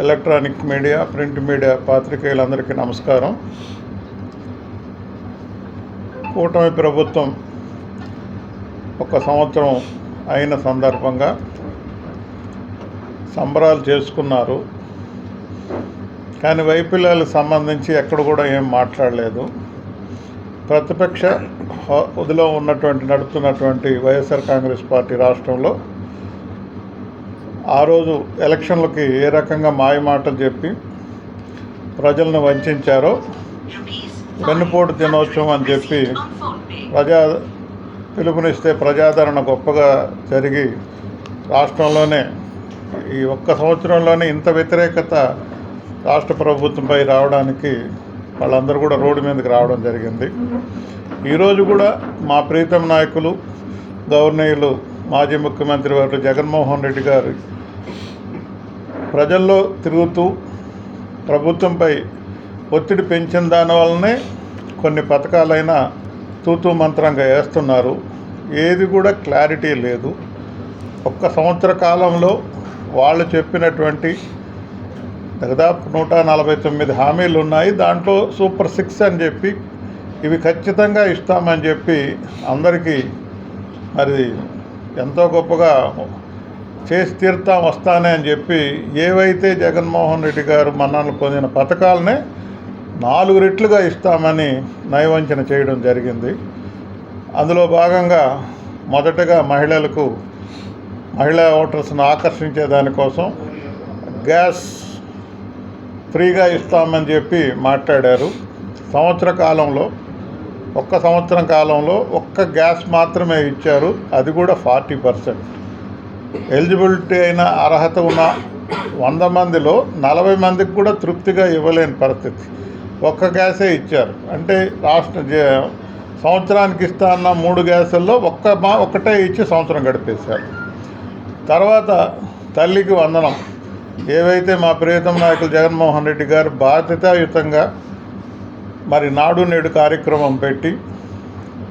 Electronic media print media పాత్రికేయులందరికీ నమస్కారం. కూటమి ప్రభుత్వం ఒక సంవత్సరం అయిన సందర్భంగా సంబరాలు చేసుకున్నారు. కానీ వైఫల్యాలకు సంబంధించి ఎక్కడ కూడా ఏం మాట్లాడలేదు. ప్రతిపక్ష హోదాలో ఉన్నటువంటి నడుపుతున్నటువంటి వైఎస్ఆర్ కాంగ్రెస్ పార్టీ రాష్ట్రంలో ఆ రోజు ఎలక్షన్లకి ఏ రకంగా మాయ మాటలు చెప్పి ప్రజలను వంచారో వెన్నుపోటు దినోత్సవం అని చెప్పి ప్రజా పిలుపునిస్తే ప్రజాదరణ గొప్పగా జరిగి రాష్ట్రంలోనే ఈ ఒక్క సంవత్సరంలోనే ఇంత వ్యతిరేకత రాష్ట్ర ప్రభుత్వంపై రావడానికి వాళ్ళందరూ కూడా రోడ్డు మీదకి రావడం జరిగింది. ఈరోజు కూడా మా ప్రీతం నాయకులు గవర్నీయులు మాజీ ముఖ్యమంత్రి వారు జగన్మోహన్ రెడ్డి గారు ప్రజల్లో తిరుగుతూ ప్రభుత్వంపై ఒత్తిడి పెంచిన దానివల్లనే కొన్ని పథకాలైనా తూతూ మంత్రంగా వేస్తున్నారు. ఏది కూడా క్లారిటీ లేదు. ఒక్క సంవత్సర కాలంలో వాళ్ళు చెప్పినటువంటి దాదాపు నూట నలభై తొమ్మిది హామీలు ఉన్నాయి. దాంట్లో సూపర్ సిక్స్ అని చెప్పి ఇవి ఖచ్చితంగా ఇస్తామని చెప్పి అందరికీ మరి ఎంతో గొప్పగా చేసి తీరుతాం వస్తానే అని చెప్పి ఏవైతే జగన్మోహన్ రెడ్డి గారు మన్ననలు పొందిన పథకాలనే నాలుగు రెట్లుగా ఇస్తామని నయవంచన చేయడం జరిగింది. అందులో భాగంగా మొదటగా మహిళలకు మహిళా ఓటర్స్ను ఆకర్షించే దానికోసం గ్యాస్ ఫ్రీగా ఇస్తామని చెప్పి మాట్లాడారు. సంవత్సర కాలంలో ఒక్క సంవత్సరం కాలంలో ఒక్క గ్యాస్ మాత్రమే ఇచ్చారు. అది కూడా ఫార్టీ పర్సెంట్. ఎలిజిబిలిటీ అయిన అర్హత ఉన్న వంద మందిలో నలభై మందికి కూడా తృప్తిగా ఇవ్వలేని పరిస్థితి. ఒక్క గ్యాసే ఇచ్చారు. అంటే రాష్ట్ర జ- సంవత్సరానికి ఇస్తా అన్న మూడు గ్యాసుల్లో ఒక్క మా ఒక్కటే ఇచ్చి సంవత్సరం గడిపేశారు. తర్వాత తల్లికి వందనం. ఏవైతే మా ప్రియతమ నాయకులు జగన్మోహన్ రెడ్డి గారు బాధ్యతాయుతంగా మరి నాడు నేడు కార్యక్రమం పెట్టి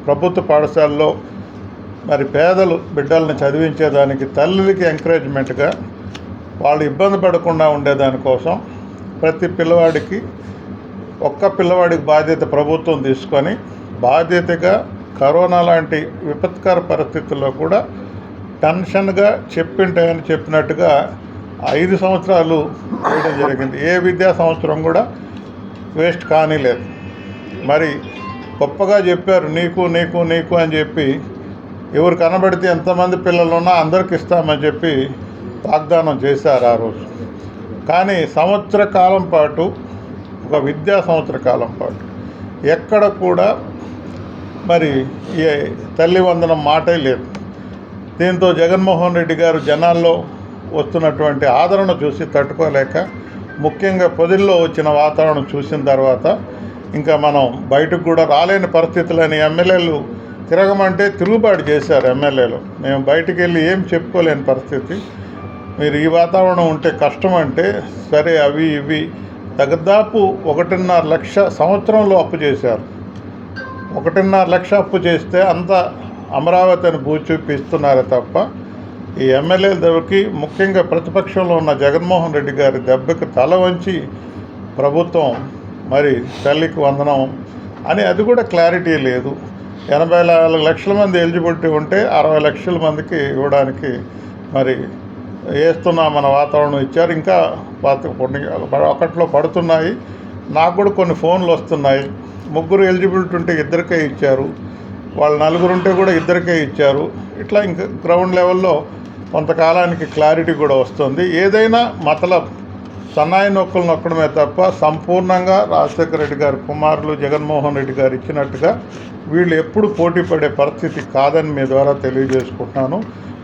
ప్రభుత్వ పాఠశాలలో మరి పేదలు బిడ్డలను చదివించేదానికి తల్లికి ఎంకరేజ్మెంట్గా వాళ్ళు ఇబ్బంది పడకుండా ఉండేదానికోసం ప్రతి పిల్లవాడికి ఒక్క పిల్లవాడికి బాధ్యత ప్రభుత్వం తీసుకొని బాధ్యతగా కరోనా లాంటి విపత్కర పరిస్థితుల్లో కూడా టెన్షన్గా చెప్పింటాయని చెప్పినట్టుగా ఐదు సంవత్సరాలు వేయడం జరిగింది. ఏ విద్యా సంవత్సరం కూడా వేస్ట్ కానీ లేదు మరి గొప్పగా చెప్పారు నీకు నీకు నీకు అని చెప్పి ఎవరు కనబడితే ఎంతమంది పిల్లలు ఉన్నా అందరికి ఇస్తామని చెప్పి వాగ్దానం చేశారు ఆ రోజు. కానీ సంవత్సర కాలం పాటు ఒక విద్యా సంవత్సర కాలం పాటు ఎక్కడ కూడా మరి ఈ తల్లి వందనం మాటే లేదు. దీంతో జగన్మోహన్ రెడ్డి గారు జనాల్లో వస్తున్నటువంటి ఆదరణ చూసి తట్టుకోలేక ముఖ్యంగా పొదిల్లో వచ్చిన వాతావరణం చూసిన తర్వాత ఇంకా మనం బయటకు కూడా రాలేని పరిస్థితులని ఎమ్మెల్యేలు తిరగమంటే తిరుగుబాటు చేశారు ఎమ్మెల్యేలు. మేము బయటికి వెళ్ళి ఏం చెప్పుకోలేని పరిస్థితి. మీరు ఈ వాతావరణం ఉంటే కష్టం అంటే సరే అవి ఇవి. దాదాపు ఒకటిన్నర లక్ష సంవత్సరంలో అప్పు చేశారు. ఒకటిన్నర లక్ష అప్పు చేస్తే అంత అమరావతిని భూచూపిస్తున్నారే తప్ప ఈ ఎమ్మెల్యేల దెబ్బకి ముఖ్యంగా ప్రతిపక్షంలో ఉన్న జగన్మోహన్ రెడ్డి గారి దెబ్బకి తల వంచి ప్రభుత్వం మరి తల్లికి వందనం అని అది కూడా క్లారిటీ లేదు. ఎనభై నాలుగు లక్షల మంది ఎలిజిబిలిటీ ఉంటే అరవై లక్షల మందికి ఇవ్వడానికి మరి వేస్తున్నామన్న వాతావరణం ఇచ్చారు. ఇంకా పాత- కొన్ని ఒకట్లో పడుతున్నాయి. నాకు కూడా కొన్ని ఫోన్లు వస్తున్నాయి. ముగ్గురు ఎలిజిబిలిటీ ఉంటే ఇద్దరికే ఇచ్చారు. వాళ్ళు నలుగురు ఉంటే కూడా ఇద్దరికే ఇచ్చారు. ఇట్లా ఇంకా గ్రౌండ్ లెవెల్లో కొంతకాలానికి క్లారిటీ కూడా వస్తుంది. ఏదైనా మతలబ్ సన్నాయి నొక్కలు నొక్కడమే తప్ప సంపూర్ణంగా రాజశేఖర రెడ్డి గారి కుమారులు జగన్మోహన్ రెడ్డి గారు ఇచ్చినట్టుగా వీళ్ళు ఎప్పుడు పోటీ పడే పరిస్థితి కాదని మీ ద్వారా తెలియజేసుకుంటున్నాను.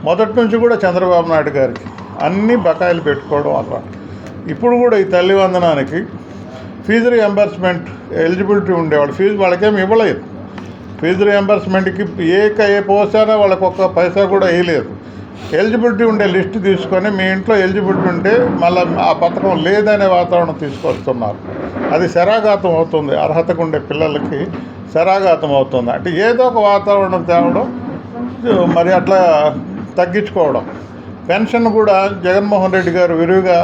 మొదటి నుంచి కూడా చంద్రబాబు నాయుడు గారికి అన్ని బకాయిలు పెట్టుకోవడం వల్ల. ఇప్పుడు కూడా ఈ తల్లి వందనానికి ఫీజు రియంబర్స్మెంట్ ఎలిజిబిలిటీ ఉండేవాళ్ళు. ఫీజు వాళ్ళకేమి ఇవ్వలేదు. ఫీజు రియంబర్స్మెంట్కి ఏ ఏ పోసానా వాళ్ళకి ఒక్క పైసా కూడా వేయలేదు. ఎలిజిబిలిటీ ఉండే లిస్ట్ తీసుకొని మీ ఇంట్లో ఎలిజిబిలిటీ ఉంటే మళ్ళీ ఆ పథకం లేదనే వాతావరణం తీసుకొస్తున్నారు. అది శరాఘాతం అవుతుంది. అర్హతకు ఉండే పిల్లలకి శరాఘాతం అవుతుంది. అంటే ఏదో ఒక వాతావరణం తేవడం మరి అట్లా తగ్గించుకోవడం. పెన్షన్ కూడా జగన్మోహన్ రెడ్డి గారు విరివిగా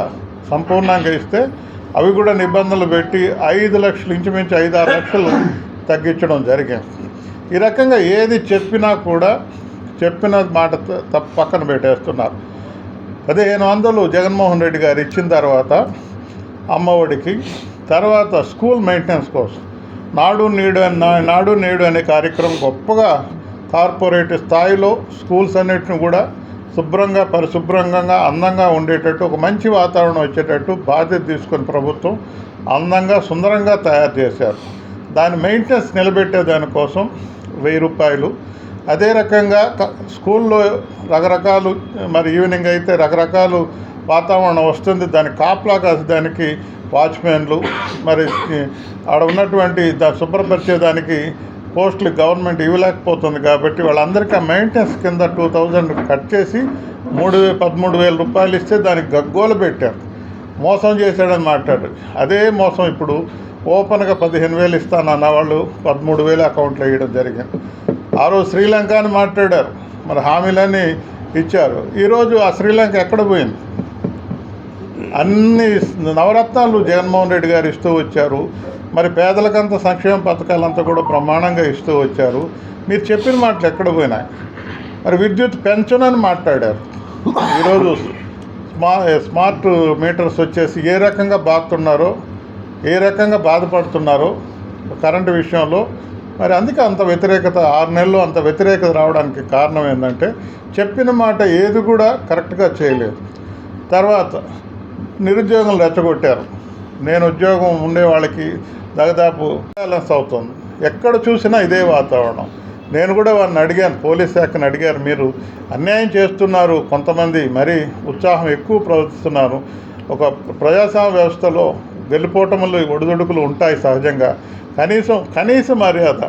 సంపూర్ణంగా ఇస్తే అవి కూడా నిబంధనలు పెట్టి ఐదు లక్షలు ఇంచుమించు ఐదు ఆరు లక్షలు తగ్గించడం జరిగింది. ఈ రకంగా ఏది చెప్పినా కూడా చెప్పిన మాట తప్ప పక్కన పెట్టేస్తున్నారు. పదిహేను వందలు జగన్మోహన్ రెడ్డి గారు ఇచ్చిన తర్వాత అమ్మఒడికి తర్వాత స్కూల్ మెయింటెనెన్స్ కోసం. నాడు నేడు అనే నాడు నేడు అనే కార్యక్రమం గొప్పగా కార్పొరేట్ స్థాయిలో స్కూల్స్ అన్నిటిని కూడా శుభ్రంగా పరిశుభ్రంగా అందంగా ఉండేటట్టు ఒక మంచి వాతావరణం వచ్చేటట్టు బాధ్యత తీసుకుని ప్రభుత్వం అందంగా సుందరంగా తయారు చేశారు. దాని మెయింటెనెన్స్ నిలబెట్టే దానికోసం వెయ్యి రూపాయలు అదే రకంగా స్కూల్లో రకరకాలు మరి ఈవినింగ్ అయితే రకరకాలు వాతావరణం వస్తుంది. దాన్ని కాపలా కాసేదానికి వాచ్మెన్లు మరి ఆడ ఉన్నటువంటి దా శుభ్రపరిచేదానికి పోస్టులు గవర్నమెంట్ ఇవ్వలేకపోతుంది కాబట్టి వాళ్ళందరికీ ఆ మెయింటెనెన్స్ కింద టూ థౌజండ్ కట్ చేసి మూడు వే పదమూడు వేల రూపాయలు ఇస్తే దానికి గగ్గోలు పెట్టారు. మోసం చేశాడని మాట్లాడు అదే మోసం ఇప్పుడు ఓపెన్గా పదిహేను వేలు ఇస్తానన్న వాళ్ళు పదమూడు వేలు అకౌంట్లో వేయడం జరిగింది. ఆ రోజు శ్రీలంక అని మాట్లాడారు. మరి హామీలన్నీ ఇచ్చారు. ఈరోజు ఆ శ్రీలంక ఎక్కడ పోయింది? అన్ని నవరత్నాలు జగన్మోహన్ రెడ్డి గారు ఇస్తూ వచ్చారు. మరి పేదలకంతా సంక్షేమ పథకాలంతా కూడా బ్రహ్మాండంగా ఇస్తూ వచ్చారు. మీరు చెప్పిన మాటలు ఎక్కడ పోయినాయి? మరి విద్యుత్ పెన్షన్ అని మాట్లాడారు. ఈరోజు స్మా స్మార్ట్ మీటర్స్ వచ్చేసి ఏ రకంగా బాగుతున్నారో ఏ రకంగా బాధపడుతున్నారో కరెంటు విషయంలో మరి అందుకే అంత వ్యతిరేకత ఆరు నెలలు అంత వ్యతిరేకత రావడానికి కారణం ఏంటంటే చెప్పిన మాట ఏది కూడా కరెక్ట్గా చేయలేదు. తర్వాత నిరుద్యోగం రెచ్చగొట్టారు. నేను ఉద్యోగం ఉండే వాళ్ళకి దాదాపు బ్యాలెన్స్ అవుతుంది. ఎక్కడ చూసినా ఇదే వాతావరణం. నేను కూడా వారిని అడిగాను పోలీస్ శాఖను అడిగారు మీరు అన్యాయం చేస్తున్నారు కొంతమంది మరీ ఉత్సాహం ఎక్కువ ప్రవర్తిస్తున్నారు. ఒక ప్రజాస్వామ్య వ్యవస్థలో గెలుపోటములు ఒడిదుడుకులు ఉంటాయి సహజంగా. కనీసం కనీస మర్యాద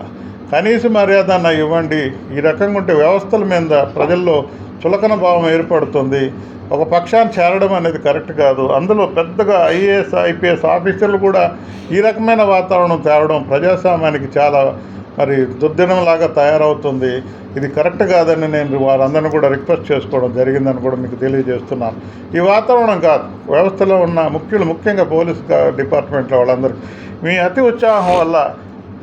కనీస మర్యాద అన్న ఇవ్వండి. ఈ రకంగా ఉంటే వ్యవస్థల మీద ప్రజల్లో చులకన భావం ఏర్పడుతుంది. ఒక పక్షాన్ని చేరడం అనేది కరెక్ట్ కాదు. అందులో పెద్దగా ఐఏఎస్ ఐపీఎస్ ఆఫీసర్లు కూడా ఈ రకమైన వాతావరణం తేవడం ప్రజాస్వామ్యానికి చాలా మరి దుర్దినంలాగా తయారవుతుంది. ఇది కరెక్ట్ కాదని నేను వారందరిని కూడా రిక్వెస్ట్ చేసుకోవడం జరిగిందని కూడా మీకు తెలియజేస్తున్నాను. ఈ వాతావరణం కాదు వ్యవస్థలో ఉన్న ముఖ్యులు ముఖ్యంగా పోలీస్ డిపార్ట్మెంట్లో వాళ్ళందరూ. మీ అతి ఉత్సాహం వల్ల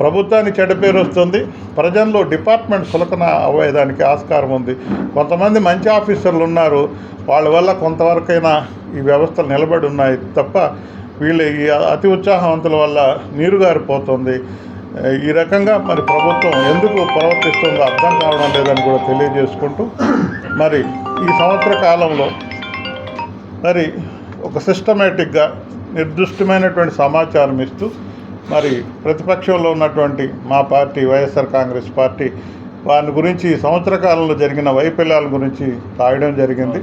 ప్రభుత్వానికి చెడ్డ పేరు వస్తుంది. ప్రజల్లో డిపార్ట్మెంట్ సులకన అవ్వేదానికి ఆస్కారం ఉంది. కొంతమంది మంచి ఆఫీసర్లు ఉన్నారు. వాళ్ళ వల్ల కొంతవరకైనా ఈ వ్యవస్థలు నిలబడి ఉన్నాయి తప్ప వీళ్ళు ఈ అతి ఉత్సాహవంతుల వల్ల నీరు గారిపోతుంది. ఈ రకంగా మరి ప్రభుత్వం ఎందుకు ప్రవర్తిస్తుందో అర్థం కావడం లేదని కూడా తెలియజేసుకుంటూ మరి ఈ సంవత్సర కాలంలో మరి ఒక సిస్టమేటిక్గా నిర్దిష్టమైనటువంటి సమాచారం ఇస్తూ మరి ప్రతిపక్షంలో ఉన్నటువంటి మా పార్టీ వైఎస్ఆర్ కాంగ్రెస్ పార్టీ వారి గురించి సంవత్సర కాలంలో జరిగిన వైఫల్యాల గురించి రాయడం జరిగింది.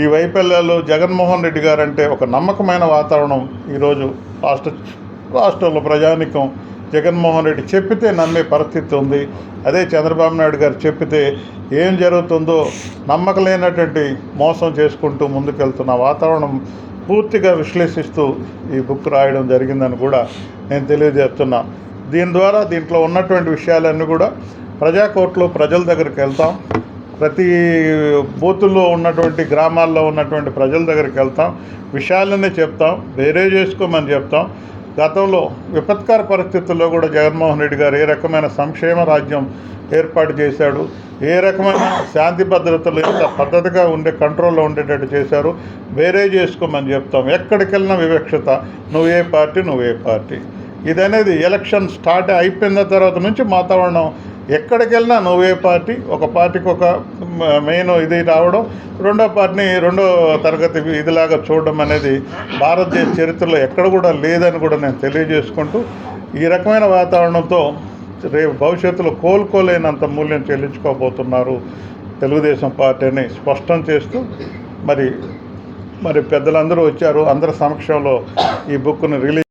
ఈ వైఫల్యాలు జగన్మోహన్ రెడ్డి గారంటే ఒక నమ్మకమైన వాతావరణం ఈరోజు రాష్ట్ర రాష్ట్రంలో ప్రజానికం జగన్మోహన్ రెడ్డి చెప్పితే నమ్మే పరిస్థితి ఉంది. అదే చంద్రబాబు నాయుడు గారు చెప్పితే ఏం జరుగుతుందో నమ్మకలేనటువంటి మోసం చేసుకుంటూ ముందుకెళ్తున్న వాతావరణం పూర్తిగా విశ్లేషిస్తూ ఈ బుక్ రాయడం జరిగిందని కూడా నేను తెలియజేస్తున్నా. దీని ద్వారా దీంట్లో ఉన్నటువంటి విషయాలన్నీ కూడా ప్రజా కోర్టులో ప్రజల దగ్గరికి వెళ్తాం. ప్రతి బూతుల్లో ఉన్నటువంటి గ్రామాల్లో ఉన్నటువంటి ప్రజల దగ్గరికి వెళ్తాం. విషయాలన్నీ చెప్తాం. వేరే చేసుకోమని చెప్తాం. గతంలో విపత్కర పరిస్థితుల్లో కూడా జగన్మోహన్ రెడ్డి గారు ఏ రకమైన సంక్షేమ రాజ్యం ఏర్పాటు చేశాడు ఏ రకమైన శాంతి భద్రతలు ఎంత పద్ధతిగా ఉండే కంట్రోల్లో ఉండేటట్టు చేశారు వేరే చేసుకోమని చెప్తాం. ఎక్కడికి వెళ్ళినా వివక్షత నువ్వే పార్టీ నువ్వే పార్టీ. ఇది అనేది ఎలక్షన్ స్టార్ట్ అయిపోయిన తర్వాత నుంచి వాతావరణం ఎక్కడికి వెళ్ళినా నువ్వే పార్టీ ఒక పార్టీకి ఒక మెయిన్ ఇది రావడం రెండో పార్టీని రెండో తరగతి ఇదిలాగా చూడడం అనేది భారతదేశ చరిత్రలో ఎక్కడ కూడా లేదని కూడా నేను తెలియజేసుకుంటూ ఈ రకమైన వాతావరణంతో రేపు భవిష్యత్తులో కోలుకోలేనంత మూల్యం చెల్లించుకోబోతున్నారు తెలుగుదేశం పార్టీని స్పష్టం చేస్తూ మరి మరి పెద్దలందరూ వచ్చారు అందరి సమక్షంలో ఈ బుక్ను రిలీజ్